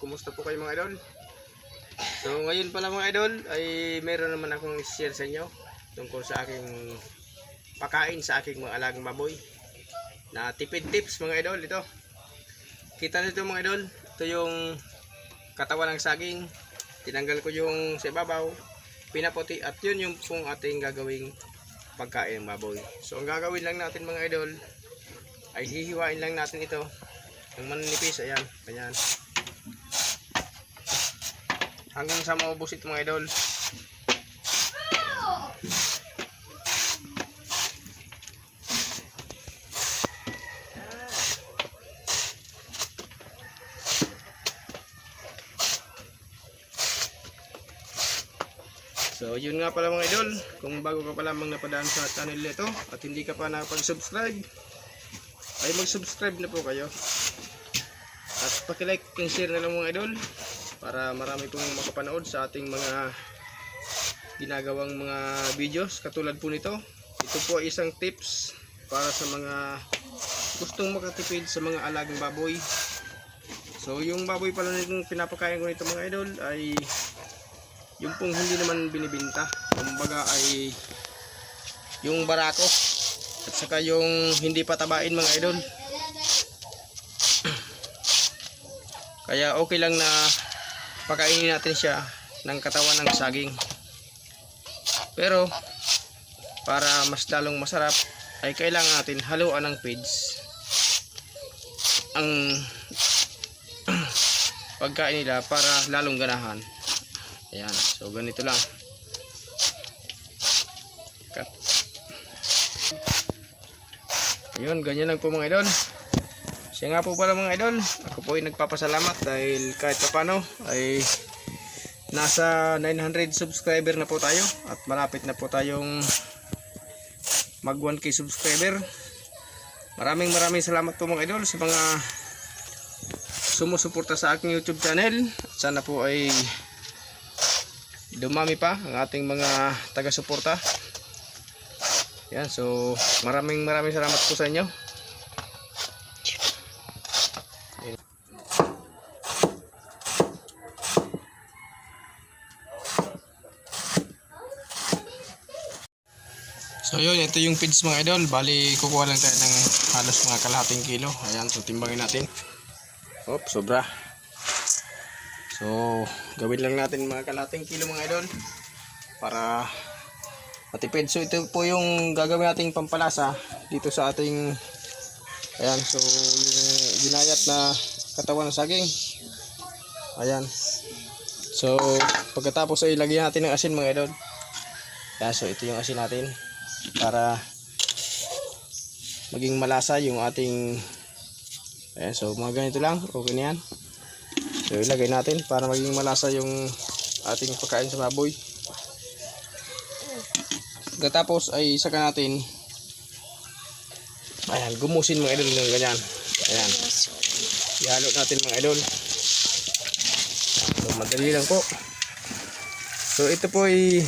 kumusta po kayo mga idol? So, ngayon pala mga idol, ay meron naman akong share sa inyo tungkol sa aking pakain sa aking mga alagang baboy. Na tipid tips mga idol, ito. Kita nito mga idol, ito yung katawan ng saging. Tinanggal ko yung sa ibabaw, pinaputi at yun yung pong ating gagawing pagkain ng baboy. So, ang gagawin lang natin mga idol, ay hihiwain lang natin ito ng manipis, ayan, ganyan. Hanggang sa maubos ito mga idol. So yun nga pala mga idol, kung bago ka pa lamang napadaan sa channel nito at hindi ka pa nakapag-subscribe, ay mag-subscribe na po kayo. Paki-like and share na lang mga idol para marami pong makapanood sa ating mga ginagawang mga videos katulad po nito. Ito po isang tips para sa mga gustong makatipid sa mga alagang baboy. So yung baboy pala nitong pinapakain ko nito mga idol ay yung pong hindi naman binibinta. Kumbaga ay yung barako at saka yung hindi patabain mga idol. Kaya okay lang na pakainin natin siya ng katawan ng saging. Pero para mas lalong masarap ay kailangan natin haluan ng feeds ang pagkain nila para lalong ganahan. Ayan, so ganito lang. Cut. Ayun, ganyan lang po mga idol. Siya nga po pala mga idol, ako po ay nagpapasalamat dahil kahit paano ay nasa 900 subscriber na po tayo at malapit na po tayong mag 1k subscriber. Maraming maraming salamat po mga idol sa mga sumusuporta sa aking YouTube channel. At sana po ay dumami pa ang ating mga taga-suporta. Yan, so maraming maraming salamat po sa inyo. So yun, ito yung feeds mga idol. Bali, kukuha lang tayo ng halos mga kalahating kilo. Ayan, so timbangin natin. Hop, sobra. So, gawin lang natin mga kalahating kilo mga idol. Para matipid. So, ito po yung gagawin nating pampalasa dito sa ating Ayan, so yung ginayat na katawan ng saging. Ayan. So, pagkatapos ay lagyan natin ng asin mga idol. Ayan, so ito yung asin natin para maging malasa yung ating Ayan, so mga ganito lang, okay na yan. So ilagay natin para maging malasa yung ating pagkain sa baboy. Pagkatapos ay saka natin Ayan, gumusin mga idol ng ganyan. Ayan. Ihalo natin mga idol. So madali lang po. So ito po ay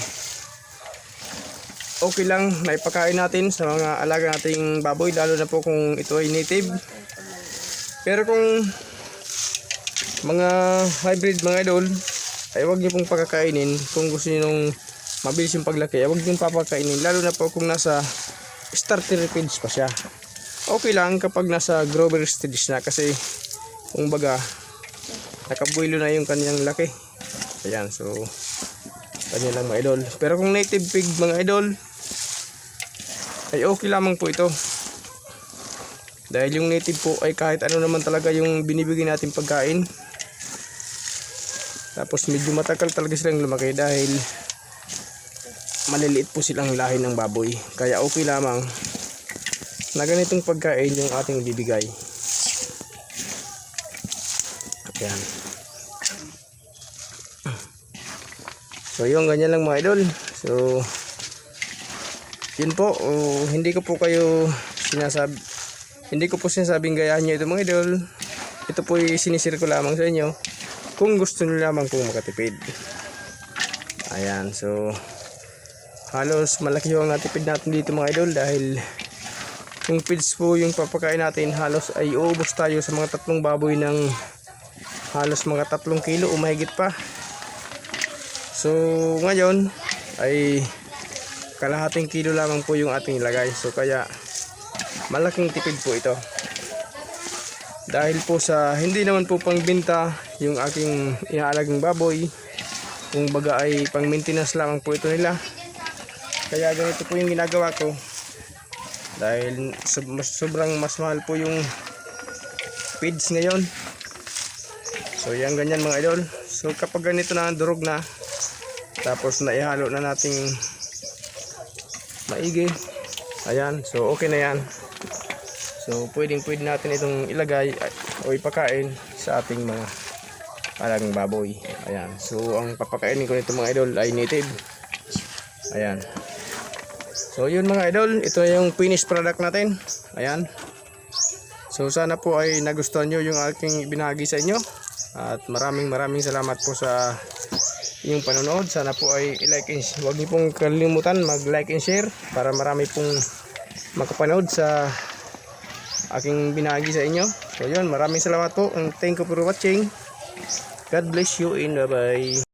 okay lang na ipakain natin sa mga alaga nating baboy lalo na po kung ito ay native. Pero kung mga hybrid mga idol ay huwag niyo pong pagkakainin. Kung gusto niyo nung mabilis yung paglaki ay huwag niyo papakainin lalo na po kung nasa starter feeds pa siya. Okay lang kapag nasa grower stage na kasi kung baga nakabuilo na yung kanyang laki. Ayan so kanya lang mga idol. Pero kung native pig mga idol ay okay lamang po ito. Dahil yung native po ay kahit ano naman talaga yung binibigay natin pagkain. Tapos medyo matagal talaga silang lumaki dahil maliliit po silang lahi ng baboy. Kaya okay lamang na ganitong pagkain yung ating bibigay. Yan so yung ganyan lang mga idol. So yun po. Oh, hindi ko po kayo sinasabi hindi ko po sinasabing gayahin nyo ito mga idol. Ito po sinisir ko lamang sa inyo kung gusto nyo lamang pong makatipid. Ayan so halos malaki yung natipid natin dito mga idol dahil yung feeds po yung papakain natin halos ay uubos tayo sa mga tatlong baboy ng halos mga tatlong kilo o mahigit pa. So ngayon ay kalahating kilo lamang po yung ating ilagay. So kaya malaking tipid po ito. Dahil po sa hindi naman po pangbenta yung aking inaalagang baboy. Kung baga ay pang maintenance lamang po ito nila. Kaya ganito po yung ginagawa ko. Dahil sobrang mas mahal po yung feeds ngayon. So yan ganyan mga idol. So kapag ganito na durog na, tapos naihalo na nating maigi. Ayan, so okay na yan. So pwedeng pwede natin itong ilagay ay- o ipakain sa ating mga alagang baboy. Ayan, so ang papakainin ko nito mga idol ay native. Ayan. So yun mga idol, ito yung finished product natin. Ayan. So sana po ay nagustuhan nyo yung aking binahagi sa inyo. At maraming maraming salamat po sa inyong panonood. Sana po ay i-like and huwag niyo pong kalimutan mag-like and share para marami pong makapanood sa aking binahagi sa inyo. So yun, maraming salamat po and thank you for watching. God bless you and bye-bye.